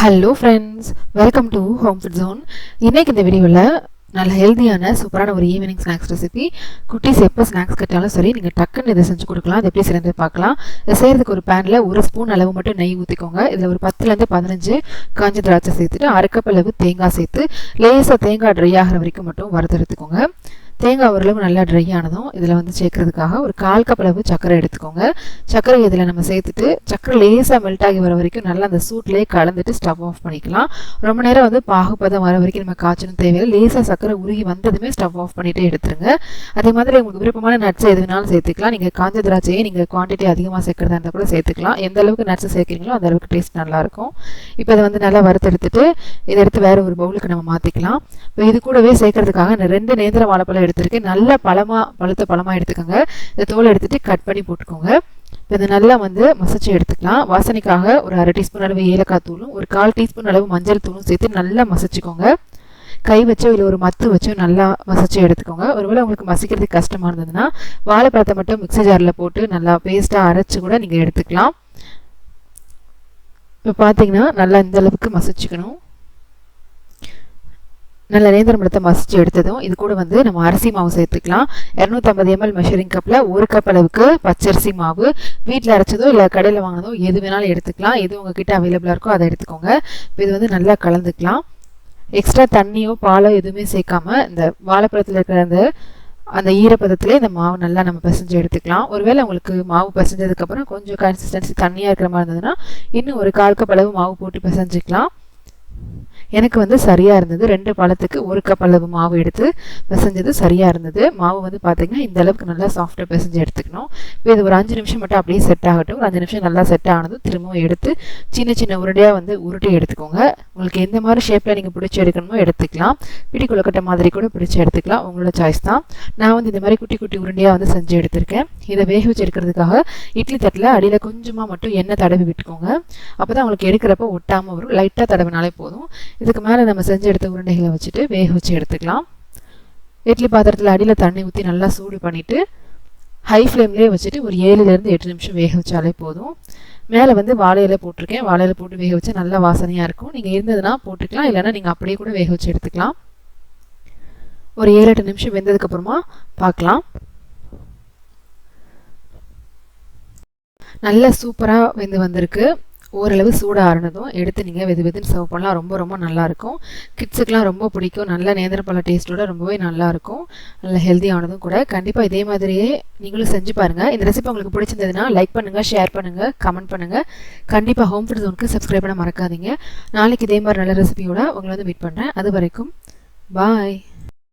Hello friends welcome to home food zone இன்னைக்கு இந்த வீடியோவில் நல்ல ஹெல்தியான சூப்பரான ஒரு ஈவினிங் ஸ்நாக்ஸ் ரெசிபி குட்டீஸ் எப்போ ஸ்நாக்ஸ் கேட்டாலும் சரி நீங்கள் டக்குன்னு இதை செஞ்சு கொடுக்கலாம். அது எப்படி செய்யறது பார்க்கலாம். இதை செய்கிறதுக்கு ஒரு பேனில் ஒரு ஸ்பூன் அளவு மட்டும் நெய் ஊற்றிக்கோங்க இதில் ஒரு பத்துலேருந்து பதினஞ்சு காஞ்ச திராட்சை சேர்த்துட்டு அரைக்கப்பளவு தேங்காய் சேர்த்து லேசாக தேங்காய் ட்ரை ஆகிற வரைக்கும் மட்டும் வறுத்தெடுத்துக்கோங்க தேங்காய் ஓரளவு நல்லா ட்ரை ஆனதும் இதில் வந்து சேர்க்கறதுக்காக ஒரு கால் கப் அளவு சர்க்கரை எடுத்துக்கோங்க. சர்க்கரை இதில் நம்ம சேர்த்துட்டு சர்க்கரை லேசாக மெல்ட் ஆகி வர வரைக்கும் நல்லா அந்த சூட்லேயே கலந்துட்டு ஸ்டவ் ஆஃப் பண்ணிக்கலாம். ரொம்ப நேரம் வந்து பாகுபதம் வர வரைக்கும் நம்ம காய்ச்சணும் தேவையில்லை. லேசாக சர்க்கரை உருகி வந்ததுமே ஸ்டவ் ஆஃப் பண்ணிட்டு எடுத்துருங்க. அதே மாதிரி உங்களுக்கு விருப்பமான நட்ஸ் எது வேணாலும் சேர்த்துக்கலாம். நீங்கள் காஞ்ச திராட்சையை நீங்கள் குவான்டிட்டி அதிகமாக சேர்க்குறதா இருந்தால் கூட சேர்த்துக்கலாம். எந்த அளவுக்கு நட்ஸ் சேர்க்குறீங்களோ அந்த அளவுக்கு டேஸ்ட் நல்லாயிருக்கும் இப்போ அதை வந்து நல்லா வறுத்தெடுத்துட்டு இதை எடுத்து வேறு ஒரு பவுலுக்கு நம்ம மாற்றிக்கலாம் இப்போ இது கூடவே சேர்க்கறதுக்காக நான் ரெண்டு நேந்திர வாழைப்பழம் எடுத்திருக்கேன் நல்ல பழமாக பழுத்த பழமாக எடுத்துக்கோங்க. இந்த தோலை எடுத்துட்டு கட் பண்ணி போட்டுக்கோங்க. இப்போ இதை நல்லா வந்து மசிச்சு எடுத்துக்கலாம். வாசனைக்காக ஒரு அரை டீஸ்பூன் அளவு ஏலக்காய் தூளும் ஒரு கால் டீஸ்பூன் அளவு மஞ்சள் தூளும் சேர்த்து நல்லா மசிச்சுக்கோங்க. கை வச்சோ இல்லை ஒரு மத்து வச்சோ நல்லா மசிச்சு எடுத்துக்கோங்க. ஒருவேளை உங்களுக்கு மசிக்கிறதுக்கு கஷ்டமாக இருந்ததுன்னா வாழைப்பழத்தை மட்டும் மிக்ஸி ஜாரில் போட்டு நல்லா பேஸ்ட்டாக அரைச்சி கூட நீங்கள் எடுத்துக்கலாம். இப்போ பார்த்தீங்கன்னா நல்லா இந்த அளவுக்கு மசிச்சுக்கணும். நல்ல நேந்திரம் பழத்தை மசிச்சு எடுத்ததும் இது கூட வந்து நம்ம அரிசி மாவு சேர்த்துக்கலாம். இரநூத்தம்பது எம்எல் மெஷரிங் கப்பில் ஒரு கப் அளவுக்கு பச்சரிசி மாவு. வீட்டில் அரைச்சதோ இல்லை கடையில் வாங்கினதோ எது வேணாலும் எடுத்துக்கலாம். எது உங்ககிட்ட அவைலபிளாக இருக்கோ அதை எடுத்துக்கோங்க. இப்போ இது வந்து நல்லா கலந்துக்கலாம். எக்ஸ்ட்ரா தண்ணியோ பாலோ எதுவுமே சேர்க்காம இந்த வாழைப்பழத்தில் இருக்கிற அந்த அந்த ஈரப்பதத்திலே இந்த மாவு நல்லா நம்ம பிசைஞ்சு எடுத்துக்கலாம். ஒருவேளை உங்களுக்கு மாவு பிசைஞ்சதுக்கப்புறம் கொஞ்சம் கன்சிஸ்டன்சி தண்ணியாக இருக்கிற மாதிரி இருந்ததுன்னா இன்னும் ஒரு கால் கப் அளவு மாவு போட்டு பிசைஞ்சிக்கலாம். எனக்கு வந்து சரியாக இருந்தது. ரெண்டு பழத்துக்கு ஒரு கப் அளவு மாவு எடுத்து பிசைஞ்சது சரியாக இருந்தது. மாவு வந்து பார்த்திங்கன்னா இந்த அளவுக்கு நல்லா சாஃப்டாக பிசைஞ்சு எடுத்துக்கணும். இப்போ இது ஒரு அஞ்சு நிமிஷம் மட்டும் அப்படியே செட் ஆகட்டும். ஒரு அஞ்சு நிமிஷம் நல்லா செட் ஆனதும் திரும்பவும் எடுத்து சின்ன சின்ன உருண்டையாக வந்து உருட்டி எடுத்துக்கோங்க. உங்களுக்கு எந்த மாதிரி ஷேப்பில் நீங்கள் பிடிச்சி எடுக்கணுமோ எடுத்துக்கலாம். பிடி கொழுக்கட்டை மாதிரி கூட பிடிச்சி எடுத்துக்கலாம். உங்களோட சாய்ஸ் தான். நான் வந்து இந்த மாதிரி குட்டி குட்டி உருண்டையாக வந்து செஞ்சு எடுத்திருக்கேன். இதை வேக வச்சு எடுக்கிறதுக்காக இட்லி தட்டில் அடியில் கொஞ்சமாக மட்டும் எண்ணெய் தடவி விட்டுக்கோங்க. அப்போ தான் உங்களுக்கு எடுக்கிறப்ப ஒட்டாமல் வரும். லைட்டாக தடவினாலே போதும். இதுக்கு மேலே நம்ம செஞ்சு எடுத்த உருண்டைகளை வச்சுட்டு வேக வச்சு எடுத்துக்கலாம். இட்லி பாத்திரத்தில் அடியில் தண்ணி ஊற்றி நல்லா சூடு பண்ணிவிட்டு ஹை ஃப்ளேம்லேயே வச்சுட்டு ஒரு ஏழுலேருந்து எட்டு நிமிஷம் வேக வச்சாலே போதும். மேலே வந்து வாழையில போட்டிருக்கேன். வாழையில போட்டு வேக வச்சா நல்லா வாசனையாக இருக்கும். நீங்கள் இருந்ததுன்னா போட்டுக்கலாம். இல்லைன்னா நீங்கள் அப்படியே கூட வேக வச்சு எடுத்துக்கலாம். ஒரு ஏழு எட்டு நிமிஷம் வெந்ததுக்கப்புறமா பார்க்கலாம். நல்லா சூப்பராக வெந்து வந்திருக்கு. ஓரளவு சூடாக எடுத்து நீங்கள் வெது வெதுன்னு சர்வ் பண்ணலாம். ரொம்ப ரொம்ப நல்லாயிருக்கும். கிட்ஸுக்கெலாம் ரொம்ப பிடிக்கும். நல்ல நேந்திரப்பழ டேஸ்ட்டோட ரொம்பவே நல்லாயிருக்கும். நல்ல ஹெல்த்தியானதும் கூட. கண்டிப்பாக இதே மாதிரியே நீங்களும் செஞ்சு பாருங்கள் இந்த ரெசிபி உங்களுக்கு பிடிச்சிருந்ததுன்னா லைக் பண்ணுங்கள் ஷேர் பண்ணுங்கள் கமெண்ட் பண்ணுங்கள் கண்டிப்பாக ஹோம் ஃபுட் ஜோனுக்கு சப்ஸ்கிரைப் பண்ண மறக்காதீங்க. நாளைக்கு இதே மாதிரி நல்ல ரெசிபியோட உங்களை வந்து மீட் பண்ணுறேன் அது வரைக்கும் பாய்